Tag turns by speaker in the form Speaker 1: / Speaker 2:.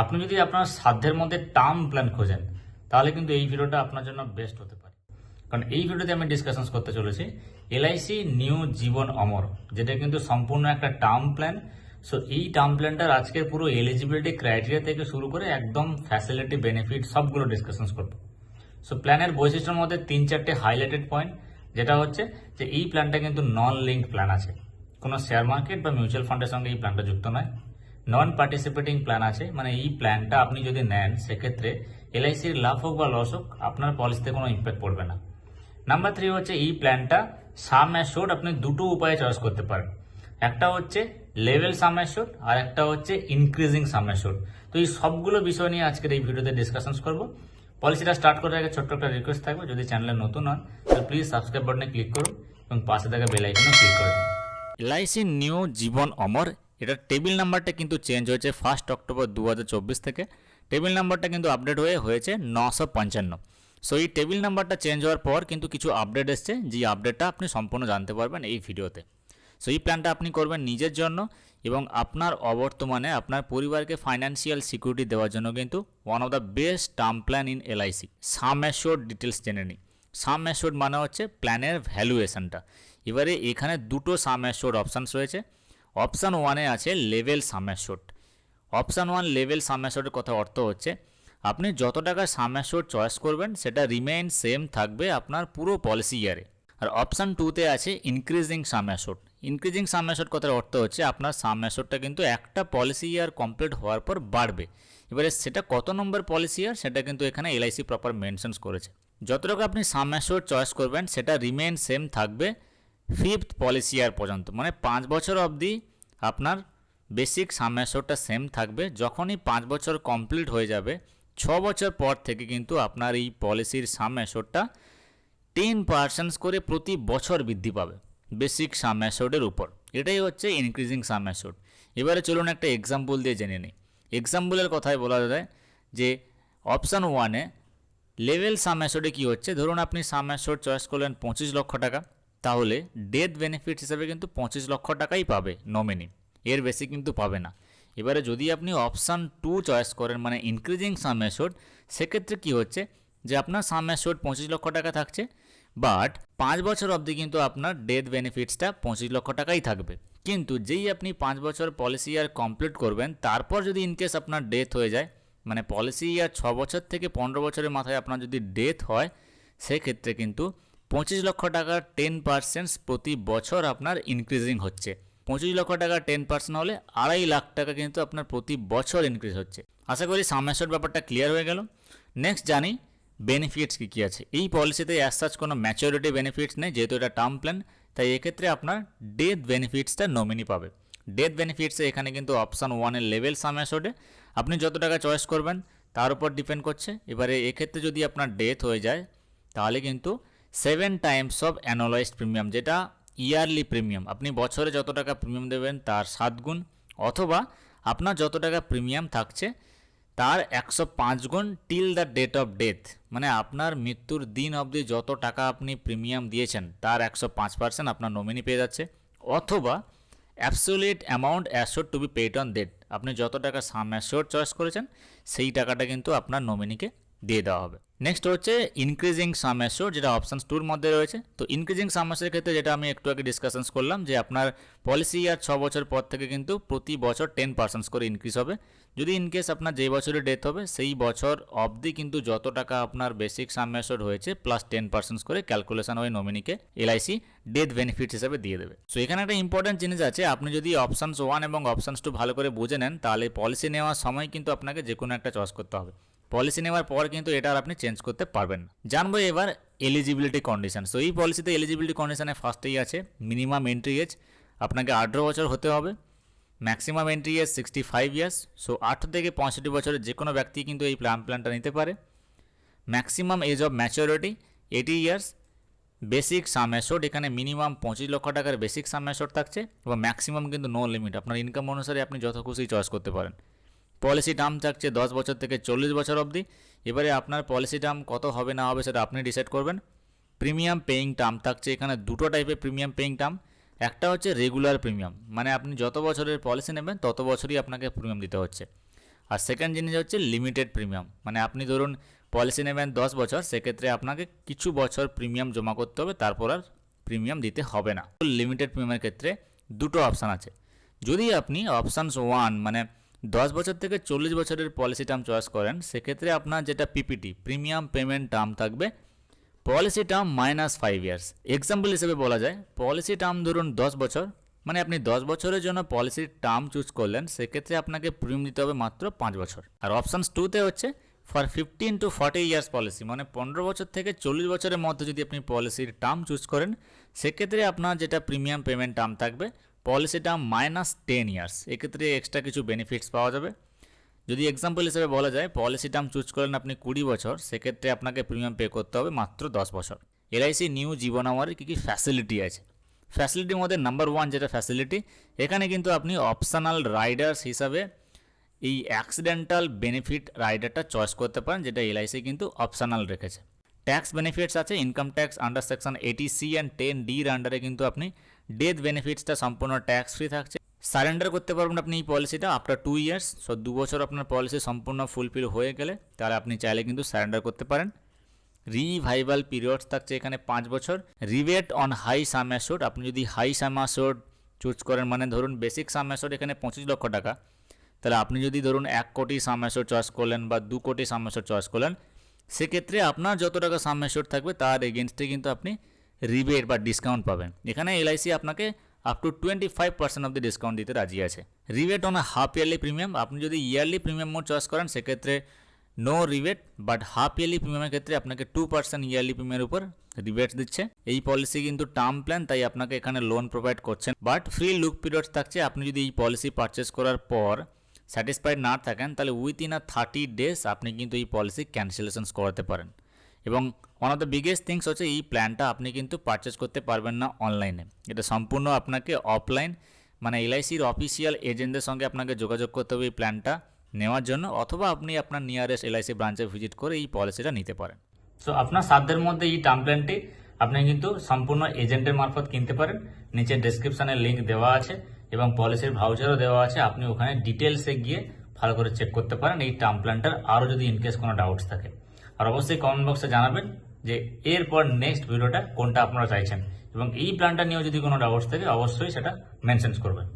Speaker 1: আপনি যদি আপনার সাধ্যের মধ্যে টার্ম প্ল্যান খোঁজেন, তাহলে কিন্তু এই ভিডিওটা আপনার জন্য বেস্ট হতে পারে। কারণ এই ভিডিওতে আমি ডিসকাশন করতে চলেছি। এলআইসি নিউ জীবন অমর যেটা কিন্তু সম্পূর্ণ একটা টার্ম প্ল্যান সো এই টার্ম প্ল্যানটার আজকের পুরো এলিজিবিলিটি ক্রাইটেরিয়া থেকে শুরু করে একদম ফ্যাসিলিটি বেনিফিট সবগুলো ডিসকাশন করব। সো প্ল্যানের বৈশিষ্ট্যের মধ্যে তিন চারটে হাইলাইটেড পয়েন্ট যেটা হচ্ছে যে এই প্ল্যানটা কিন্তু নন লিঙ্ক প্ল্যান আছে। কোনো শেয়ার মার্কেট বা মিউচুয়াল ফান্ডের সঙ্গে এই প্ল্যানটা যুক্ত নয়। নন পার্টিসিপেটিং প্ল্যান আছে মানে এই প্ল্যানটা আপনি যদি নেন, সেক্ষেত্রে এলআইসির লাভ হোক বা লস হোক, আপনার পলিসিতে কোনো ইম্প্যাক্ট পড়বে না। নাম্বার থ্রি হচ্ছে এই প্ল্যানটা সাম অ্যাশোর্ড আপনি দুটো উপায়ে চয়েস করতে পারেন। একটা হচ্ছে লেভেল সাম অ্যাশোর্ড আর একটা হচ্ছে ইনক্রিজিং সাম অ্যাশোর্ড তো এই সবগুলো বিষয় নিয়ে আজকের এই ভিডিওতে ডিসকাশন করব। পলিসিটা স্টার্ট করার আগে ছোট্ট একটা রিকোয়েস্ট থাকবে, যদি চ্যানেলে নতুন হন, তাহলে প্লিজ সাবস্ক্রাইব বাটনে ক্লিক করুন এবং পাশে থাকা বেল আইকনে ক্লিক করুন এলআইসি নিউ জীবন অমর এটার টেবিল নাম্বারটা কিন্তু চেঞ্জ হয়েছে ফার্স্ট অক্টোবর দু হাজার চব্বিশ থেকে। টেবিল নাম্বারটা কিন্তু আপডেট হয়ে, হয়েছে নশো পঞ্চান্ন। সো এই টেবিল নাম্বারটা চেঞ্জ হওয়ার পর কিন্তু কিছু আপডেট এসছে, যে আপডেটটা আপনি সম্পূর্ণ জানতে পারবেন এই ভিডিওতে। সো এই প্ল্যানটা আপনি করবেন নিজের জন্য এবং আপনার অবর্তমানে আপনার পরিবারকে ফাইন্যান্সিয়াল সিকিউরিটি দেওয়ার জন্য কিন্তু one of the best term plan in LIC sum assured details জেনে নিই সাম অ্যাশোর্ড মানে হচ্ছে প্ল্যানের ভ্যালুয়েশনটা এবারে এখানে দুটো সাম অ্যাশোর্ড অপশানস রয়েছে। অপশান ওয়ানে আছে level sum option one level sum কথা অর্থ হচ্ছে, আপনি যত টাকা সাম চয়েস করবেন, সেটা রিমেইন সেম থাকবে আপনার পুরো পলিসি ইয়ারে আর অপশান টুতে আছে ইনক্রিজিং সাম ইনক্রিজিং সাম অ্যাশোর্ড কথার অর্থ হচ্ছে, আপনার সাম কিন্তু একটা পলিসি ইয়ার কমপ্লিট হওয়ার পর বাড়বে। এবারে সেটা কত নম্বর পলিসি ইয়ার সেটা কিন্তু এখানে এলআইসি প্রপার মেনশনস করেছে। যত টাকা আপনি সাম চয়েস করবেন, সেটা রিমেইন সেম থাকবে ফিফথ পলিসি ইয়ার পর্যন্ত। মানে পাঁচ বছর অবধি আপনার বেসিক সাম অ্যাশোর্ডটা সেম থাকবে। যখনই পাঁচ বছর কমপ্লিট হয়ে যাবে, ছ বছর পর থেকে কিন্তু আপনার এই পলিসির সাম অ্যাশোর্ডটা টেন পার্সেন্টস করে প্রতি বছর বৃদ্ধি পাবে বেসিক সাম অ্যাশোর্ডের উপর। এটাই হচ্ছে ইনক্রিজিং সাম অ্যাশোর্ড এবারে চলুন একটা এক্সাম্পল দিয়ে জেনে নিই। এক্সাম্পলের কথায় বলা যায় যে অপশান ওয়ানে লেভেল সাম অ্যাশোর্ডে কী হচ্ছে? ধরুন আপনি সাম অ্যাশোর্ড চয়েস করলেন পঁচিশ লক্ষ টাকা। তাহলে ডেথ বেনিফিট হিসাবে কিন্তু পঁচিশ লক্ষ টাকাই পাবে নমিনি এর বেশি কিন্তু পাবে না। এবারে যদি আপনি অপশান টু চয়েস করেন মানে ইনক্রিজিং সাম অ্যাশোর্ড সেক্ষেত্রে কী হচ্ছে? যে আপনার সাম অ্যাশোর্ড পঁচিশ লক্ষ টাকা থাকছে বাট পাঁচ বছর অবধি কিন্তু আপনার ডেথ বেনিফিটসটা পঁচিশ লক্ষ টাকাই থাকবে। কিন্তু যেই আপনি পাঁচ বছর পলিসি ইয়ার কমপ্লিট করবেন, তারপর যদি ইনকেস আপনার ডেথ হয়ে যায় মানে পলিসি ইয়ার ছ বছর থেকে পনেরো বছরের মাথায় আপনার যদি ডেথ হয়, সেক্ষেত্রে কিন্তু পঁচিশ লক্ষ টাকার টেন পার্সেন্ট প্রতি বছর আপনার ইনক্রিজিং হচ্ছে। পঁচিশ লক্ষ টাকা টেন পার্সেন্ট হলে আড়াই লাখ টাকা কিন্তু আপনার প্রতি বছর ইনক্রিজ হচ্ছে। আশা করি সামেশ্বর ব্যাপারটা ক্লিয়ার হয়ে গেল। নেক্সট জানি বেনিফিটস কী কী আছে। এই পলিসিতে অ্যাজ সাচ কোনো ম্যাচুরিটি বেনিফিটস নেই, যেহেতু এটা টার্ম প্ল্যান তাই এক্ষেত্রে আপনার ডেথ বেনিফিটসটা নমিনি পাবে। ডেথ বেনিফিটসে এখানে কিন্তু অপশান ওয়ানের লেভেল সামেশোডে আপনি যত টাকা চয়েস করবেন, তার উপর ডিপেন্ড করছে। এবারে এক্ষেত্রে যদি আপনার ডেথ হয়ে যায়, তাহলে কিন্তু seven times of annualized premium যেটা ইয়ারলি প্রিমিয়াম আপনি বছরে যত টাকা প্রিমিয়াম দেবেন, তার সাত গুণ, অথবা আপনার যত টাকা প্রিমিয়াম থাকছে, তার একশো পাঁচ গুণ till the date of death মানে আপনার মৃত্যুর দিন অবধি যত টাকা আপনি প্রিমিয়াম দিয়েছেন, তার একশো পাঁচ পার্সেন্ট আপনার নমিনি পেয়ে যাচ্ছে। অথবা absolute amount assured to be paid on date আপনি যত টাকা সাম অ্যাসোর চয়েস করেছেন, সেই টাকাটা কিন্তু আপনার নমিনিকে দিয়ে দেওয়া হবে। নেক্সট হচ্ছে ইনক্রিজিং সাম অ্যাসোর যেটা অপশান টুর মধ্যে রয়েছে। তো ইনক্রিজিং সাম ক্ষেত্রে যেটা আমি একটু আগে ডিসকাশনস করলাম, যে আপনার পলিসি আর ছ বছর পর থেকে কিন্তু প্রতি বছর টেন পার্সেন্টস করে ইনক্রিজ হবে। যদি ইনকেস আপনার যেই বছরে ডেথ হবে, সেই বছর অবধি কিন্তু যত টাকা আপনার বেসিক সাম অ্যাসোর হয়েছে প্লাস টেন পার্সেন্টস করে ক্যালকুলেশন হয়ে নমিনিকে এলআইসি ডেথ বেনিফিট হিসেবে দিয়ে দেবে। সো এখানে একটা ইম্পর্টেন্ট জিনিস আছে, আপনি যদি অপশানস ওয়ান এবং অপশানস টু ভালো করে বুঝে নেন, তাহলে পলিসি নেওয়ার সময় কিন্তু আপনাকে যে কোনো একটা চয়েস করতে হবে। পলিসি নেওয়ার পর কিন্তু এটা আর আপনি চেঞ্জ করতে পারবেন না। জানব এবার এলিজিবিলিটি কন্ডিশন সো এই পলিসিতে এলিজিবিলিটি কন্ডিশনে ফার্স্টেই আছে মিনিমাম এন্ট্রি এজ আপনাকে আঠেরো বছর হতে হবে maximum entry age sixty five years so আঠারো থেকে পঁয়ষট্টি বছরের যে কোনো ব্যক্তি কিন্তু এই প্ল্যান প্ল্যানটা নিতে পারে। Maximum age of maturity eighty years basic sum assured এখানে মিনিমাম পঁচিশ লক্ষ টাকার বেসিক সাম অ্যাসোর্ড থাকছে, এবং ম্যাক্সিমাম কিন্তু নো লিমিট আপনার ইনকাম অনুসারে আপনি যত খুশি চয়েস করতে পারেন। পলিসি টার্ম থাকছে দশ বছর থেকে চল্লিশ বছর অবধি। এবারে আপনার পলিসি টার্ম কত হবে না হবে সেটা আপনি ডিসাইড করবেন। প্রিমিয়াম পেইং টার্ম থাকছে এখানে দুটো টাইপের প্রিমিয়াম পেইং টার্ম। একটা হচ্ছে রেগুলার প্রিমিয়াম মানে আপনি যত বছরের পলিসি নেবেন তত বছরই আপনাকে প্রিমিয়াম দিতে হচ্ছে। আর সেকেন্ড জিনিস হচ্ছে লিমিটেড প্রিমিয়াম মানে আপনি ধরুন পলিসি নেবেন দশ বছর, সেক্ষেত্রে আপনাকে কিছু বছর প্রিমিয়াম জমা করতে হবে, তারপর আর প্রিমিয়াম দিতে হবে না। লিমিটেড প্রিমিয়ামের ক্ষেত্রে দুটো অপশান আছে। যদি আপনি অপশানস ওয়ান মানে দশ বছর থেকে চল্লিশ বছরের পলিসি টার্ম চয়েস করেন, সেক্ষেত্রে আপনার যেটা পিপিটি প্রিমিয়াম পেমেন্ট টার্ম থাকবে। Policy term minus five years example হিসেবে বলা যায় পলিসি টার্ম ধরুন দশ বছর। মানে আপনি দশ বছরের জন্য পলিসির টার্ম চুজ করলেন, সেক্ষেত্রে আপনাকে প্রিমিয়াম দিতে হবে মাত্র পাঁচ বছর। আর অপশানস টুতে হচ্ছে for fifteen to forty years policy মানে পনেরো বছর থেকে চল্লিশ বছরের মধ্যে যদি আপনি পলিসির টার্ম চুজ করেন, সেক্ষেত্রে আপনার যেটা প্রিমিয়াম পেমেন্ট টার্ম থাকবে policy term minus ten years এক্ষেত্রে এক্সট্রা কিছু বেনিফিটস পাওয়া যাবে। যদি এক্সাম্পল হিসেবে বলা যায় পলিসি টার্ম চুজ করেন আপনি কুড়ি বছর, সেক্ষেত্রে আপনাকে প্রিমিয়াম পে করতে হবে মাত্র দশ বছর। এলআইসি নিউ জীবন আমারের কী কী ফ্যাসিলিটি আছে? ফ্যাসিলিটির মধ্যে নাম্বার ওয়ান যেটা ফ্যাসিলিটি এখানে কিন্তু আপনি অপশনাল রাইডার্স হিসাবে এই অ্যাক্সিডেন্টাল বেনিফিট রাইডারটা চয়েস করতে পারেন, যেটা এলআইসি কিন্তু অপশনাল রেখেছে। ট্যাক্স বেনিফিটস আছে income tax under section eighty C and ten ডির আন্ডারে কিন্তু আপনি ডেথ বেনিফিটসটা সম্পূর্ণ ট্যাক্স ফ্রি থাকছে। সারেন্ডার করতে পারবেন আপনি এই পলিসিটা আফটার টু ইয়ার্স সো দু বছর আপনার পলিসি সম্পূর্ণ ফুলফিল হয়ে গেলে তাহলে আপনি চাইলে কিন্তু সারেন্ডার করতে পারেন। রিভাইভাল পিরিয়ডস থাকছে এখানে পাঁচ বছর। Rebate on high sum assured আপনি যদি হাই সাম অ্যাসোড চুজ করেন মানে ধরুন বেসিক সাম অ্যাসোড এখানে পঁচিশ লক্ষ টাকা, তাহলে আপনি যদি ধরুন এক কোটি সাম অ্যাসোড চয়েস করলেন বা দু কোটি সাম অ্যাসোড চয়েস করলেন সেক্ষেত্রে আপনার যত টাকা সাম থাকবে, তার এগেনস্টে কিন্তু আপনি রিবেট বা ডিসকাউন্ট পাবেন। এখানে এলআইসি আপনাকে up to twenty five percent of the discount দিতে রাজি আছে। Rebate on half yearly premium আপনি যদি ইয়ারলি প্রিমিয়াম মোড চয়েস করেন, সেক্ষেত্রে no rebate but half yearly প্রিমিয়ামের ক্ষেত্রে আপনাকে টু পার্সেন্ট ইয়ারলি প্রিমিয়ামের উপর রিবেট দিচ্ছে। এই পলিসি কিন্তু টার্ম প্ল্যান তাই আপনাকে এখানে লোন প্রোভাইড করছেন। বাট ফ্রি লুক পিরিয়ড থাকছে, আপনি যদি এই পলিসি পারচেস করার পর স্যাটিসফাইড না থাকেন, তাহলে উইথিন আ থার্টি ডেজ আপনি কিন্তু এই পলিসি ক্যান্সেলেশনস করাতে পারেন। এবং one of the biggest things হচ্ছে এই প্ল্যানটা আপনি কিন্তু পারচেস করতে পারবেন না অনলাইনে এটা সম্পূর্ণ আপনাকে অফলাইন মানে এলআইসির অফিসিয়াল এজেন্টদের সঙ্গে আপনাকে যোগাযোগ করতে হবে এই প্ল্যানটা নেওয়ার জন্য, অথবা আপনি আপনার নিয়ারেস্ট এলআইসি ব্রাঞ্চে ভিজিট করে এই পলিসিটা নিতে পারেন। সো আপনার সাধ্যের মধ্যে এই টার্ম প্ল্যানটি আপনি কিন্তু সম্পূর্ণ এজেন্টের মারফত কিনতে পারেন। নিচে ডেসক্রিপশনে লিঙ্ক দেওয়া আছে। এবং পলিসির ভাউচারও দেওয়া আছে। আপনি ওখানে ডিটেলসে গিয়ে ভালো করে চেক করতে পারেন। এই টার্ম প্ল্যানটার আরও যদি ইনকেস কোনো ডাউটস থাকে। আর অবশ্যই কমেন্ট বক্সে জানাবেন যে এরপর নেক্সট ভিডিওটা কোনটা আপনারা চাইছেন। এবং এই প্ল্যানটা নিয়েও যদি কোনো ডাউটস থাকে, অবশ্যই সেটা মেনশন করবেন।